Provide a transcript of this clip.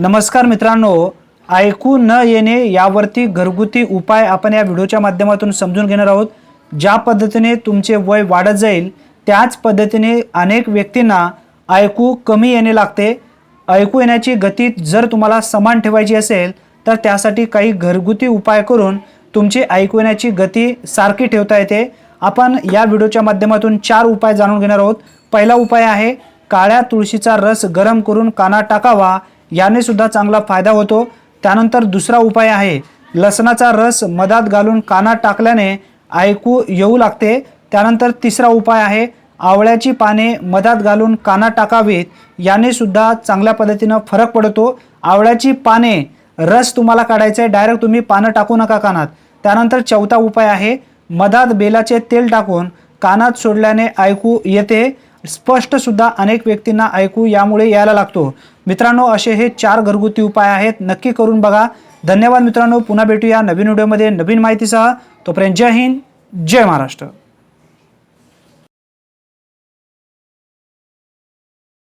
नमस्कार मित्रांनो ऐकू न येणे यावरती घरगुती उपाय आपण या व्हिडिओच्या माध्यमातून समजून घेणार आहोत. ज्या पद्धतीने तुमचे वय वाढत जाईल त्याच पद्धतीने अनेक व्यक्तींना ऐकू कमी येणे लागते. ऐकू येण्याची गती जर तुम्हाला समान ठेवायची असेल तर त्यासाठी काही घरगुती उपाय करून तुमची ऐकू येण्याची गती सारखी ठेवता येते. आपण या व्हिडिओच्या माध्यमातून चार उपाय जाणून घेणार आहोत. पहिला उपाय आहे काळ्या तुळशीचा रस गरम करून काना टाकावा. याने सुद्धा चांगला फायदा होतो. त्यानंतर दुसरा उपाय आहे लसणाचा रस मधात घालून कानात टाकल्याने ऐकू येऊ लागते. त्यानंतर तिसरा उपाय आहे आवळ्याची पाने मधात घालून कानात टाकावीत. याने सुद्धा चांगल्या पद्धतीनं फरक पडतो. आवळ्याची पाने रस तुम्हाला काढायचं आहे डायरेक्ट तुम्ही पानं टाकू नका कानात. त्यानंतर चौथा उपाय आहे मधात बेलाचे तेल टाकून कानात सोडल्याने ऐकू येते. स्पष्ट सुद्धा अनेक व्यक्तींना ऐकू यामुळे यायला लागतो. मित्रांनो असे हे चार घरगुती उपाय आहेत. नक्की करून बघा. धन्यवाद मित्रांनो. पुन्हा भेटूया नवीन व्हिडिओमध्ये नवीन माहितीसह. तोपर्यंत जय हिंद. जय महाराष्ट्र.